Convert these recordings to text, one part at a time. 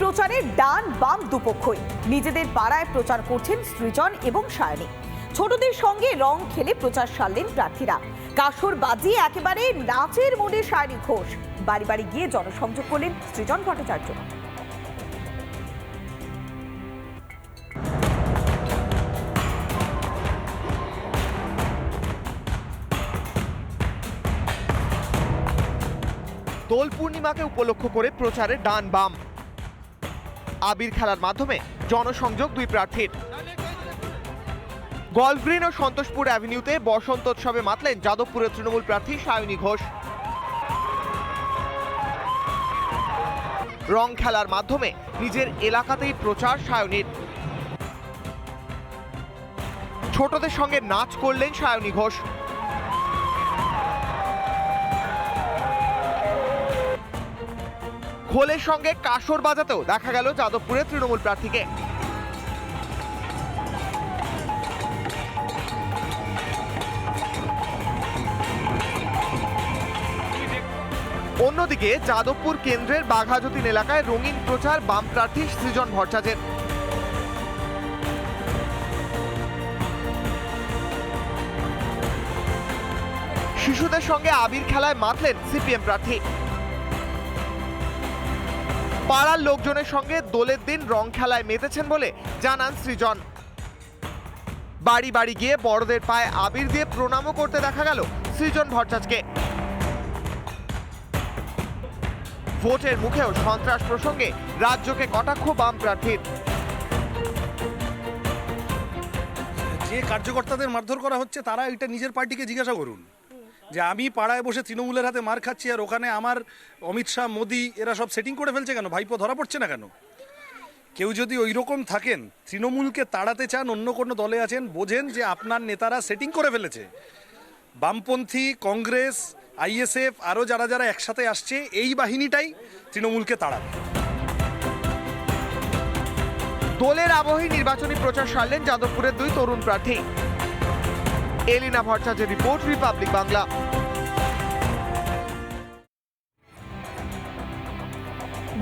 প্রচারে ডান বাম দুপক্ষই। নিজেদের পাড়ায় প্রচার করছেন সৃজন এবং সায়নী। ছোটদের সঙ্গে রং খেলে প্রচার সারলেন প্রার্থীরা। কাসর বাজিয়ে একেবারে নাচের মোডে সায়নী ঘোষ। বাড়ি বাড়ি গিয়ে জনসংযোগ করলেন সৃজন ভট্টাচার্য। দোল পূর্ণিমাকে উপলক্ষ করে প্রচারে ডান বাম। আবির খেলার মাধ্যমে জনসংযোগ দুই প্রার্থীর। গল্ফ গ্রিন ও সন্তোষপুর অ্যাভিনিউতে বসন্তোৎসবে মাতলেন যাদবপুরের তৃণমূল প্রার্থী সায়নী ঘোষ। রং খেলার মাধ্যমে নিজের এলাকাতেই প্রচার সায়নীর। ছোটদের সঙ্গে নাচ করলেন সায়নী ঘোষ। খোলের সঙ্গে কাসর বাজাতেও দেখা গেল যাদবপুরের তৃণমূল প্রার্থীকে। অন্যদিকে যাদবপুর কেন্দ্রের বাঘাযতীন এলাকায় রঙিন প্রচার বাম প্রার্থী সৃজন ভট্টাচার্যের। শিশুদের সঙ্গে আবির খেলায় মাতলেন সিপিএম প্রার্থী। পাড়ার লোকজনের সঙ্গে দোলের দিন রং খেলায় মেতেছেন বলে জানান সৃজন। বাড়ি বাড়ি গিয়ে বড়দের পায়ে আবির দিয়ে প্রণামও করতে দেখা গেল সৃজন ভট্টাচার্যকে। ভোটের মুখেও সন্ত্রাস প্রসঙ্গে রাজ্যকে কটাক্ষ বাম প্রার্থীর। যে কার্যকর্তাদের মারধর করা হচ্ছে, তারা এটা নিজের পার্টিকে জিজ্ঞাসা করুন। যে আমি পাড়ায় বসে তৃণমূলের হাতে মার খাচ্ছি আর ওখানে আমার অমিত শাহ, মোদি, এরা সব সেটিং করে ফেলছে কেন? ভাইপো ধরা পড়ছে না কেন? কেউ যদি ওই রকম থাকেন, তৃণমূলকে তাড়াতে চান, অন্য কোনো দলে আছেন, বোঝেন যে আপনার নেতারা সেটিং করে ফেলেছে। বামপন্থী, কংগ্রেস, আইএসএফ আরও যারা যারা একসাথে আসছে, এই বাহিনীটাই তৃণমূলকে তাড়াবে। দলের আবহে নির্বাচনী প্রচার সারলেন যাদবপুরের দুই তরুণ প্রার্থী। এলিনা ভট্টাচার্যের রিপোর্ট রিপাবলিক বাংলা।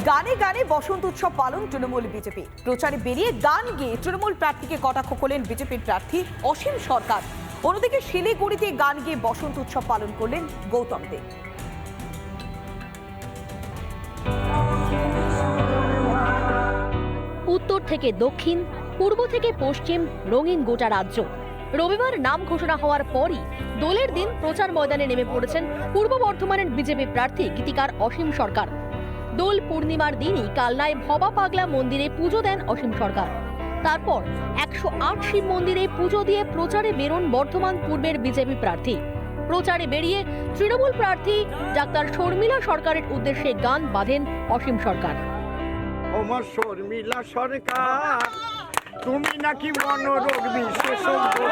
গানে গানে বসন্ত উৎসব পালন তৃণমূল বিজেপি। প্রচারে বেরিয়ে গান গেয়ে তৃণমূল প্রার্থীকে কটাক্ষ করলেন বিজেপির প্রার্থী অসীম সরকার। অন্যদিকে শিলিগুড়িতে গান গেয়ে বসন্ত উৎসব পালন করলেন গৌতম দেব। উত্তর থেকে দক্ষিণ পূর্ব থেকে পশ্চিম রঙিন গোটা রাজ্য। রবিবার নাম ঘোষণা হওয়ার পরই দোলের দিন প্রচার ময়দানে নেমে পড়েছেন পূর্ব বর্ধমানের বিজেপি প্রার্থী গীতিকার অসীম সরকার। দোল পূর্ণিমার দিনই কালনায় ভবা পাগলা মন্দিরে পুজো দেন অসীম সরকার। তারপর একশো আট শিব মন্দিরে পুজো দিয়ে প্রচারে বেরোন বর্ধমান পূর্বের বিজেপি প্রার্থী। প্রচারে বেরিয়ে তৃণমূল প্রার্থী ডাক্তার শর্মিলা সরকারের উদ্দেশ্যে গান বাঁধেন অসীম সরকার। শর্মিলা সরকার তুমি নাকি মনোরোগ বিশেষজ্ঞ।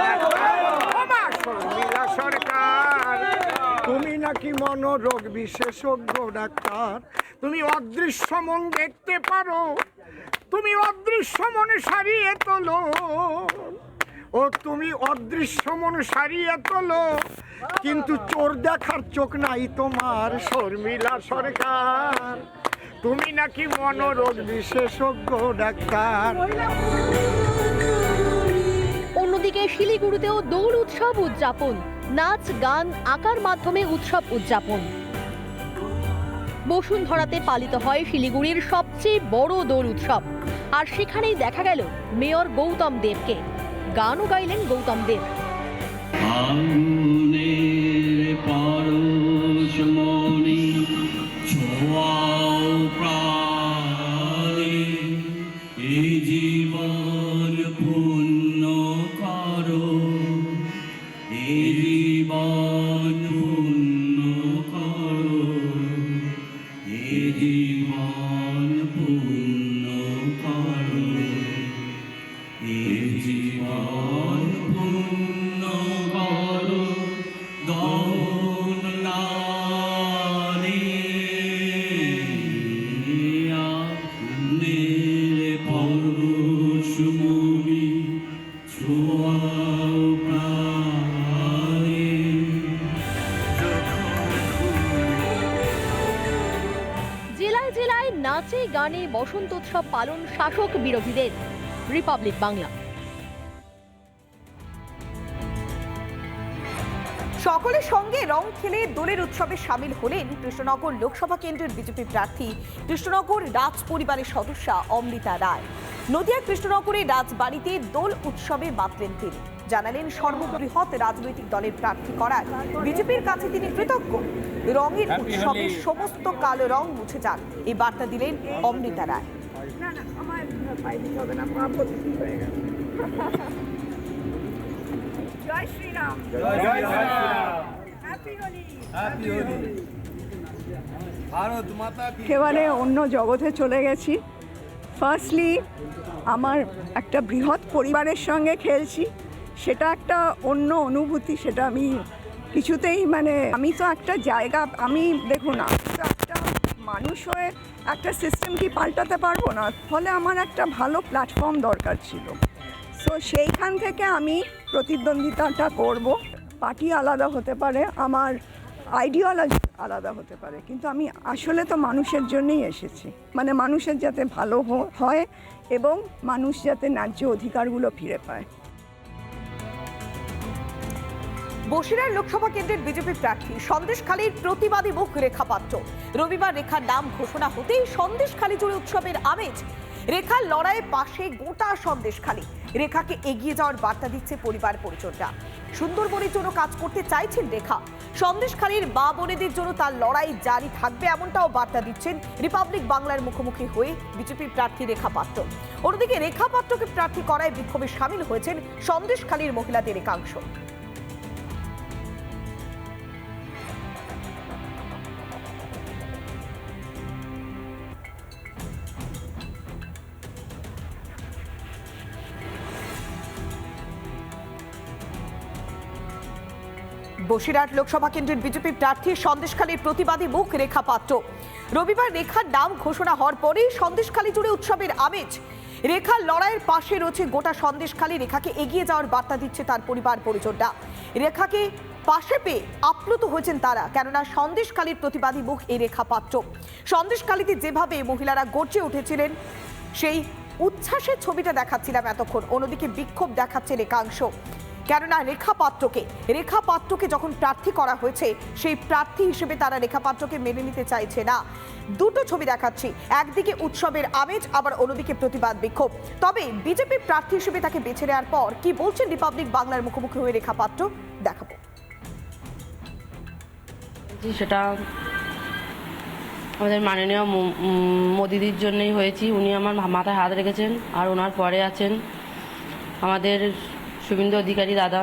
শর্মিলা সরকার। তুমি নাকি মনোরোগ বিশেষজ্ঞ ডাক্তার? তুমি অদৃশ্য মন দেখতে পারো। তুমি অদৃশ্য মনে সারিয়ে তোলো। ও, তুমি অদৃশ্য মন সারিয়ে তোলো। কিন্তু চোর দেখার চোখ নাই তোমার, শর্মিলা সরকার। তুমি নাকি মনোরোগ বিশেষজ্ঞ ডাক্তার। অন্যদিকে শিলিগুড়িতেও দোল উৎসব উদযাপন নাচ গান আঁকার মাধ্যমে উৎসব উদযাপন। বসুন্ধরাতে পালিত হয় শিলিগুড়ির সবচেয়ে বড় দোল উৎসব। আর সেখানেই দেখা গেল মেয়র গৌতম দেবকে। গানও গাইলেন গৌতম দেব। এই জীবন পূর্ণ করো। জীবন পূর্ণ নাচে গান বসন্ত উৎসব পালন শাসক বিরোধীদের। রিপাবলিক বাংলা। সকলের সঙ্গে রং খেলে দোলের উৎসবে সামিল হলেন কৃষ্ণনগর লোকসভা কেন্দ্রের বিজেপি প্রার্থী কৃষ্ণনগর রাজ পরিবারের সদস্যা অমৃতা রায়। নদিয়া কৃষ্ণনগরের রাজবাড়িতে দোল উৎসবে মাতলেন তিনি। জানালেন সর্ববৃহৎ রাজনৈতিক দলের প্রার্থী করার। বিজেপির কাছে তিনি কৃতজ্ঞ। রঙের উৎসবে সমস্ত কালো রং মুছে যান এই বার্তা দিলেন অমৃতা রায়। জয় শ্রীরাম। জয় শ্রীরাম। হ্যাপি হোলি একেবারে অন্য জগতে চলে গেছি। ফার্স্টলি আমার একটা বৃহৎ পরিবারের সঙ্গে খেলছি। সেটা একটা অন্য অনুভূতি, সেটা আমি কিছুতেই মানে আমি তো একটা জায়গা, আমি দেখুন আমি তো একটা মানুষ হয়ে একটা সিস্টেম কি পাল্টাতে পারব না? ফলে আমার একটা ভালো প্ল্যাটফর্ম দরকার ছিল। সো সেইখান থেকে আমি প্রতিদ্বন্দ্বিতাটা করব। পার্টি আলাদা হতে পারে, আমার আইডিওলজি আলাদা হতে পারে, কিন্তু আমি আসলে তো মানুষের জন্যই এসেছি। মানে মানুষের যাতে ভালো হয় এবং মানুষ যাতে ন্যায্য অধিকারগুলো ফিরে পায়। বসিরহাট লোকসভা কেন্দ্রের বিজেপি প্রার্থী সন্দেশখালীর প্রতিবাদী মুখ রেখা পাত্র। রবিবার রেখার নাম ঘোষণা হতেই সন্দেশখালী জুড়ে উৎসবের আমেজ। রেখার লড়াইয়ে পাশে গোটা সন্দেশখালী রেখাকে এগিয়ে যাওয়ার বার্তা দিচ্ছে পরিবার পরিচর্যা সুন্দরবনের জন্য কাজ করতে চাইছেন রেখা। সন্দেশখালীর মা বোনেদের জন্য তার লড়াই জারি থাকবে এমনটাও বার্তা দিচ্ছেন রিপাবলিক বাংলার মুখোমুখি হয়ে বিজেপি প্রার্থী রেখা পাত্র। অন্যদিকে রেখা পাত্রকে প্রার্থী করায় বিক্ষোভে সামিল হয়েছেন সন্দেশখালীর মহিলাদের একাংশ। বসিরহাট লোকসভা কেন্দ্রের বিজেপি প্রার্থী সন্দেশখালীর প্রতিবাদী মুখ রেখা পাত্র। রবিবার রেখার নাম ঘোষণা হওয়ার পরেই সন্দেশখালী জুড়ে উৎসবের আমেজ। রেখার লড়াইয়ের পাশে রয়েছে গোটা সন্দেশখালী। রেখাকে এগিয়ে যাওয়ার বার্তা দিচ্ছে তার পরিবার পরিজনরা। রেখাকে পাশে পেয়ে আপ্লুত হয়েছেন তারা, কেননা সন্দেশখালীর প্রতিবাদী মুখ এই রেখা পাত্র। সন্দেশখালীতে যেভাবে মহিলারা গর্জে উঠেছিলেন, সেই উচ্ছ্বাসের ছবিটা দেখাচ্ছিলাম এতক্ষণ। অন্যদিকে বিক্ষোভ দেখাচ্ছেন একাংশ কেননা রেখা পাত্রকে রেখা পাত্রকে যখন প্রার্থী করা হয়েছে, সেই প্রার্থী হিসেবে তারা রেখা পাত্রকে মেনে নিতে চাইছে না। দুটো ছবি দেখাচ্ছি, একদিকে উৎসবের আমেজ, আবার অন্যদিকে প্রতিবাদ বিক্ষোভ। তবে বিজেপি প্রার্থী হিসেবে তাকে বেছে নেওয়ার পর কি বলছেন রিপাবলিক বাংলার মুখোমুখি হয়ে রেখা পাত্র দেখাবো সেটা আমাদের মাননীয় মোদিদির জন্যই হয়েছি। উনি আমার মাথায় হাত রেখেছেন আর ওনার পরে আছেন। আমাদের শুভেন্দু অধিকারী দাদা,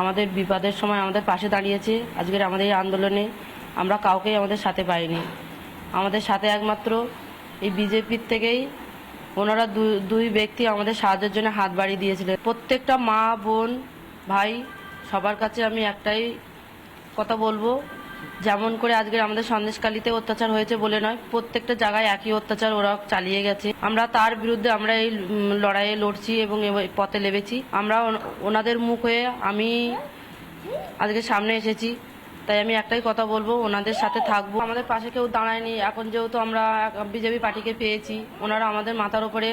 আমাদের বিপদের সময় আমাদের পাশে দাঁড়িয়েছে। আজকের আমাদের এই আন্দোলনে আমরা কাউকেই আমাদের সাথে পাইনি। আমাদের সাথে একমাত্র এই বিজেপির থেকেই ওনারা দুই ব্যক্তি আমাদের সাহায্যের জন্য হাত বাড়িয়ে দিয়েছিলেন। প্রত্যেকটা মা, বোন, ভাই, সবার কাছে আমি একটাই কথা বলব যেমন করে আজকে আমাদের সন্দেশকালীতে অত্যাচার হয়েছে বলে নয়, প্রত্যেকটা জায়গায় একই অত্যাচার ওরা চালিয়ে গেছে। আমরা তার বিরুদ্ধে আমরা এই লড়াইয়ে লড়ছি এবং পথে লেবেছি আমরা ওনাদের মুখ হয়ে আমি আজকে সামনে এসেছি, তাই আমি একটাই কথা বলব, ওনাদের সাথে থাকব। আমাদের পাশে কেউ দাঁড়ায়নি, এখন যেহেতু আমরা বিজেপি পার্টিকে পেয়েছি, ওনারা আমাদের মাথার ওপরে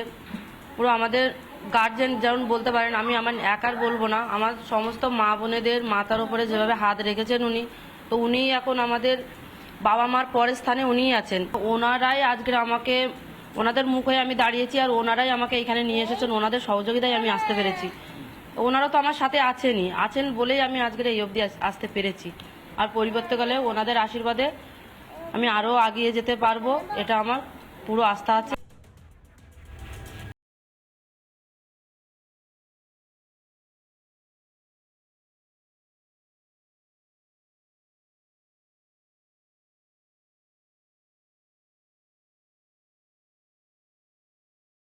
পুরো আমাদের গার্জেন যেমন বলতে পারেন, আমি আমার একার বলব না, আমার সমস্ত মা বোনেদের মাথার ওপরে যেভাবে হাত রেখেছেন উনি তো উনি এখন আমাদের বাবা মার পরের স্থানে উনিই আছেন। ওনারাই আজকে আমাকে, ওনাদের মুখ হয়ে আমি দাঁড়িয়েছি আর ওনারাই আমাকে এখানে নিয়ে এসেছেন। ওনাদের সহযোগিতায় আমি আসতে পেরেছি। ওনারা তো আমার সাথে আছেনই। আছেন বলেই আমি আজকের এই অবধি আসতে পেরেছি। আর পরিবর্তকালে ওনাদের আশীর্বাদে আমি আরও এগিয়ে যেতে পারব। এটা আমার পুরো আস্থা আছে।